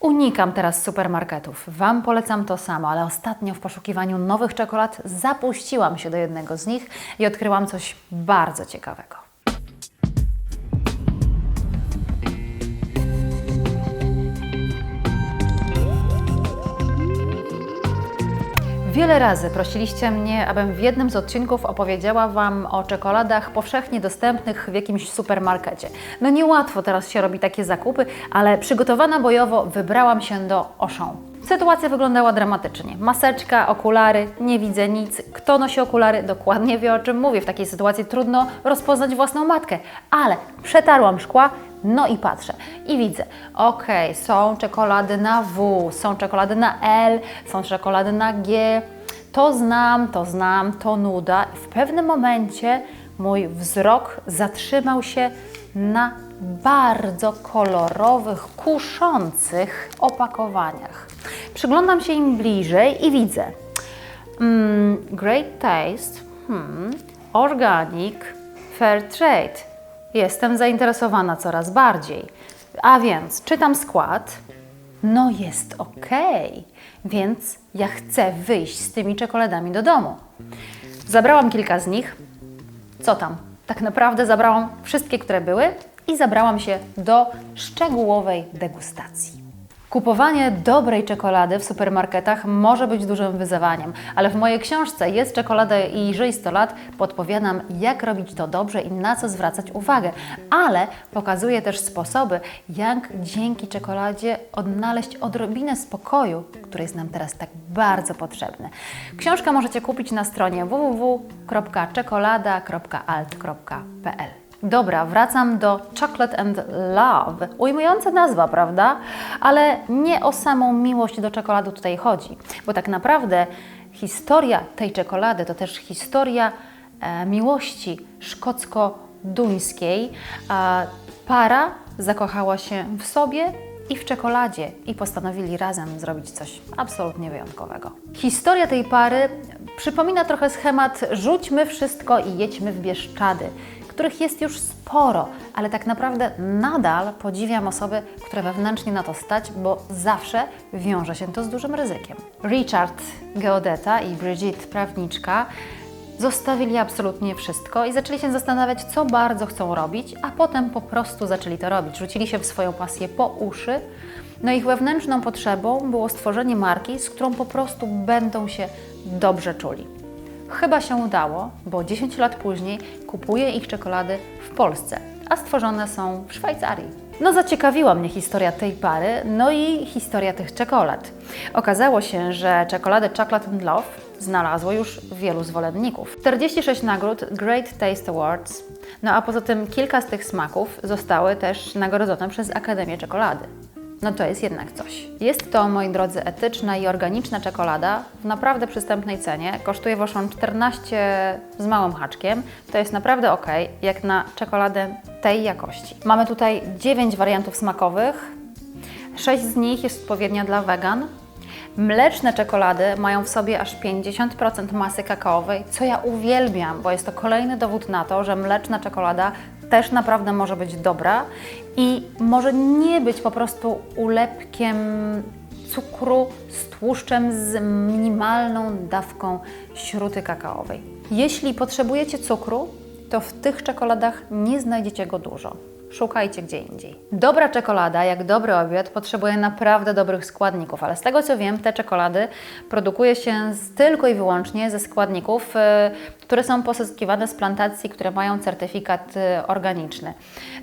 Unikam teraz supermarketów. Wam polecam to samo, ale ostatnio w poszukiwaniu nowych czekolad zapuściłam się do jednego z nich i odkryłam coś bardzo ciekawego. Wiele razy prosiliście mnie, abym w jednym z odcinków opowiedziała Wam o czekoladach powszechnie dostępnych w jakimś supermarkecie. No niełatwo teraz się robi takie zakupy, ale przygotowana bojowo wybrałam się do Auchan. Sytuacja wyglądała dramatycznie. Maseczka, okulary, nie widzę nic. Kto nosi okulary, dokładnie wie o czym mówię. W takiej sytuacji trudno rozpoznać własną matkę. Ale przetarłam szkła, no i patrzę i widzę, okej, są czekolady na W, są czekolady na L, są czekolady na G. To znam, to znam, to nuda. W pewnym momencie mój wzrok zatrzymał się na bardzo kolorowych, kuszących opakowaniach. Przyglądam się im bliżej i widzę mm, Great Taste, hmm, Organic, Fair Trade. Jestem zainteresowana coraz bardziej. A więc czytam skład. No jest ok, więc ja chcę wyjść z tymi czekoladami do domu. Zabrałam kilka z nich. Co tam? Tak naprawdę zabrałam wszystkie, które były i zabrałam się do szczegółowej degustacji. Kupowanie dobrej czekolady w supermarketach może być dużym wyzwaniem, ale w mojej książce jest czekolada i żyj 100 lat. Podpowiadam, jak robić to dobrze i na co zwracać uwagę, ale pokazuję też sposoby, jak dzięki czekoladzie odnaleźć odrobinę spokoju, który jest nam teraz tak bardzo potrzebny. Książkę możecie kupić na stronie www.czekolada.alt.pl. Dobra, wracam do Chocolate and Love. Ujmująca nazwa, prawda? Ale nie o samą miłość do czekolady tutaj chodzi, bo tak naprawdę historia tej czekolady to też historia e, miłości szkocko-duńskiej. A para zakochała się w sobie i w czekoladzie i postanowili razem zrobić coś absolutnie wyjątkowego. Historia tej pary przypomina trochę schemat rzućmy wszystko i jedźmy w Bieszczady których jest już sporo, ale tak naprawdę nadal podziwiam osoby, które wewnętrznie na to stać, bo zawsze wiąże się to z dużym ryzykiem. Richard, geodeta i Brigitte, prawniczka, zostawili absolutnie wszystko i zaczęli się zastanawiać, co bardzo chcą robić, a potem po prostu zaczęli to robić. Rzucili się w swoją pasję po uszy. No ich wewnętrzną potrzebą było stworzenie marki, z którą po prostu będą się dobrze czuli. Chyba się udało, bo 10 lat później kupuję ich czekolady w Polsce, a stworzone są w Szwajcarii. No zaciekawiła mnie historia tej pary, no i historia tych czekolad. Okazało się, że czekolady Chocolate and Love znalazło już wielu zwolenników. 46 nagród Great Taste Awards, no a poza tym kilka z tych smaków zostały też nagrodzone przez Akademię Czekolady. No to jest jednak coś. Jest to, moi drodzy, etyczna i organiczna czekolada w naprawdę przystępnej cenie. Kosztuje w Auchan 14 z małym haczkiem. To jest naprawdę ok, jak na czekoladę tej jakości. Mamy tutaj 9 wariantów smakowych. 6 z nich jest odpowiednia dla wegan. Mleczne czekolady mają w sobie aż 50% masy kakaowej, co ja uwielbiam, bo jest to kolejny dowód na to, że mleczna czekolada też naprawdę może być dobra i może nie być po prostu ulepkiem cukru z tłuszczem z minimalną dawką śruty kakaowej. Jeśli potrzebujecie cukru, to w tych czekoladach nie znajdziecie go dużo. Szukajcie gdzie indziej. Dobra czekolada, jak dobry obiad, potrzebuje naprawdę dobrych składników, ale z tego co wiem, te czekolady produkuje się z, tylko i wyłącznie ze składników, y, które są pozyskiwane z plantacji, które mają certyfikat y, organiczny.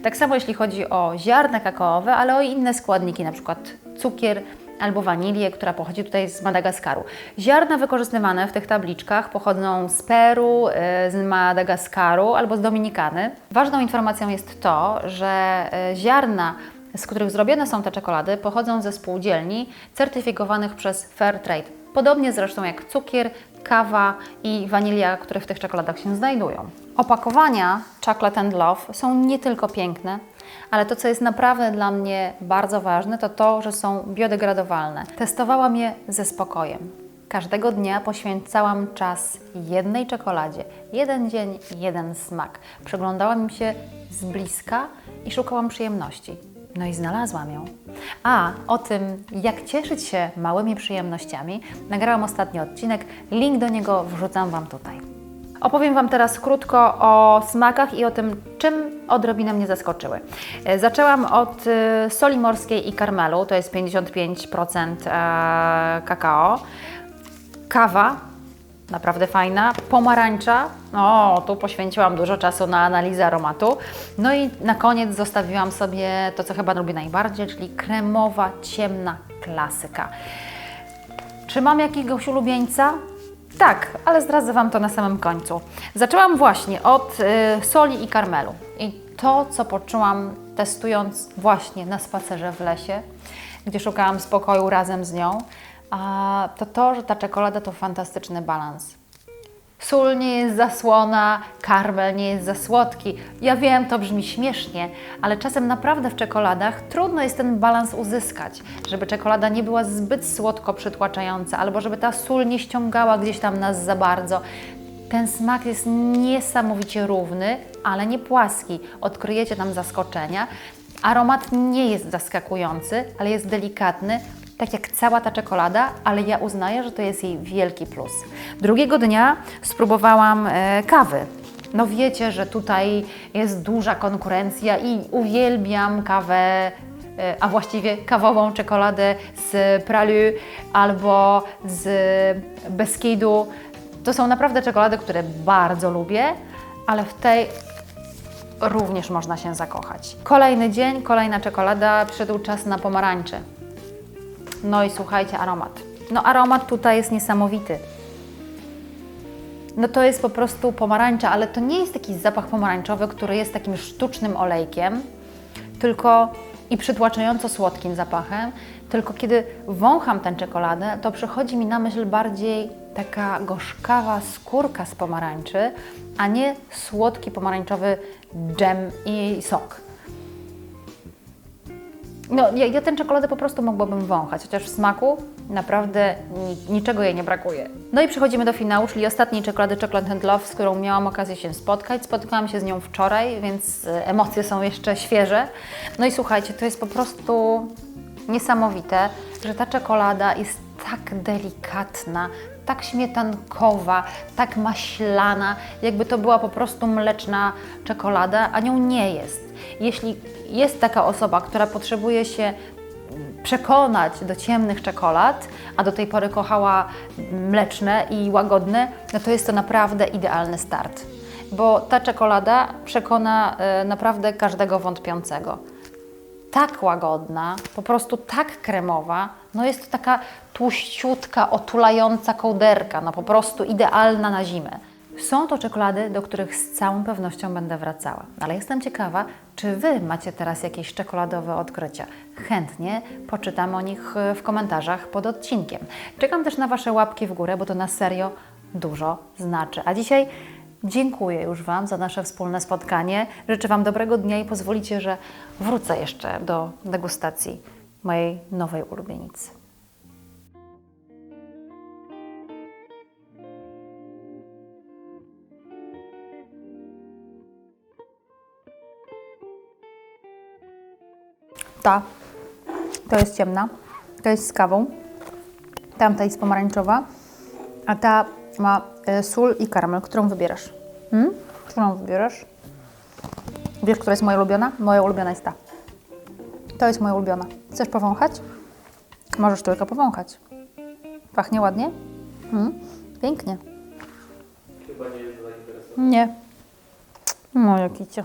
Tak samo jeśli chodzi o ziarna kakaowe, ale o inne składniki, na przykład cukier, albo wanilię, która pochodzi tutaj z Madagaskaru. Ziarna wykorzystywane w tych tabliczkach pochodzą z Peru, y, z Madagaskaru albo z Dominikany. Ważną informacją jest to, że y, ziarna z których zrobione są te czekolady, pochodzą ze spółdzielni certyfikowanych przez Fairtrade. Podobnie zresztą jak cukier, kawa i wanilia, które w tych czekoladach się znajdują. Opakowania Chocolate and Love są nie tylko piękne, ale to, co jest naprawdę dla mnie bardzo ważne, to to, że są biodegradowalne. Testowałam je ze spokojem. Każdego dnia poświęcałam czas jednej czekoladzie. Jeden dzień, jeden smak. Przyglądałam im się z bliska i szukałam przyjemności. No i znalazłam ją. A o tym, jak cieszyć się małymi przyjemnościami, nagrałam ostatni odcinek. Link do niego wrzucam Wam tutaj. Opowiem Wam teraz krótko o smakach i o tym, czym odrobinę mnie zaskoczyły. E, Zaczęłam od e, soli morskiej i karmelu, to jest 55% e, kakao. Kawa, naprawdę fajna. Pomarańcza, o, tu poświęciłam dużo czasu na analizę aromatu. No i na koniec zostawiłam sobie to, co chyba lubię najbardziej, czyli kremowa, ciemna klasyka. Czy mam jakiegoś ulubieńca? Tak, ale zdradzę Wam to na samym końcu. Zaczęłam właśnie od y, soli i karmelu. I to, co poczułam testując właśnie na spacerze w lesie, gdzie szukałam spokoju razem z nią, a, to to, że ta czekolada to fantastyczny balans. Sól nie jest za słona, karmel nie jest za słodki. Ja wiem, to brzmi śmiesznie, ale czasem naprawdę w czekoladach trudno jest ten balans uzyskać, żeby czekolada nie była zbyt słodko przytłaczająca, albo żeby ta sól nie ściągała gdzieś tam nas za bardzo. Ten smak jest niesamowicie równy, ale nie płaski. Odkryjecie tam zaskoczenia. Aromat nie jest zaskakujący, ale jest delikatny, tak jak cała ta czekolada, ale ja uznaję, że to jest jej wielki plus. Drugiego dnia spróbowałam e, kawy. No wiecie, że tutaj jest duża konkurencja i uwielbiam kawę, e, a właściwie kawową czekoladę z Pralu albo z Beskidu. To są naprawdę czekolady, które bardzo lubię, ale w tej również można się zakochać. Kolejny dzień, kolejna czekolada, przyszedł czas na pomarańcze. No i słuchajcie, aromat. No aromat tutaj jest niesamowity. No to jest po prostu pomarańcza, ale to nie jest taki zapach pomarańczowy, który jest takim sztucznym olejkiem, tylko i przytłaczająco słodkim zapachem, tylko kiedy wącham tę czekoladę, to przychodzi mi na myśl bardziej taka gorzkawa skórka z pomarańczy, a nie słodki pomarańczowy dżem i sok. No, ja, ja tę czekoladę po prostu mogłabym wąchać, chociaż w smaku naprawdę ni, niczego jej nie brakuje. No i przechodzimy do finału, czyli ostatniej czekolady Chocolate and Love, z którą miałam okazję się spotkać. Spotkałam się z nią wczoraj, więc e, emocje są jeszcze świeże. No i słuchajcie, to jest po prostu niesamowite, że ta czekolada jest tak delikatna, tak śmietankowa, tak maślana, jakby to była po prostu mleczna czekolada, a nią nie jest. Jeśli jest taka osoba, która potrzebuje się przekonać do ciemnych czekolad, a do tej pory kochała mleczne i łagodne, no to jest to naprawdę idealny start. Bo ta czekolada przekona e, naprawdę każdego wątpiącego tak łagodna, po prostu tak kremowa, no jest to taka tłuściutka, otulająca kołderka, no po prostu idealna na zimę. Są to czekolady, do których z całą pewnością będę wracała, ale jestem ciekawa, czy Wy macie teraz jakieś czekoladowe odkrycia. Chętnie poczytam o nich e, w komentarzach pod odcinkiem. Czekam też na Wasze łapki w górę, bo to na serio dużo znaczy. A dzisiaj Dziękuję już Wam za nasze wspólne spotkanie. Życzę Wam dobrego dnia i pozwolicie, że wrócę jeszcze do degustacji mojej nowej ulubienicy. Ta to jest ciemna, to jest z kawą, tamta jest pomarańczowa, a ta ma e, sól i karmel. Którą wybierasz? Hmm? Którą wybierasz? Wiesz, która jest moja ulubiona? Moja ulubiona jest ta. To jest moja ulubiona. Chcesz powąchać? Możesz tylko powąchać. Pachnie ładnie? Hmm? Pięknie. Chyba nie jest zainteresowany. Nie. No, jaki cio.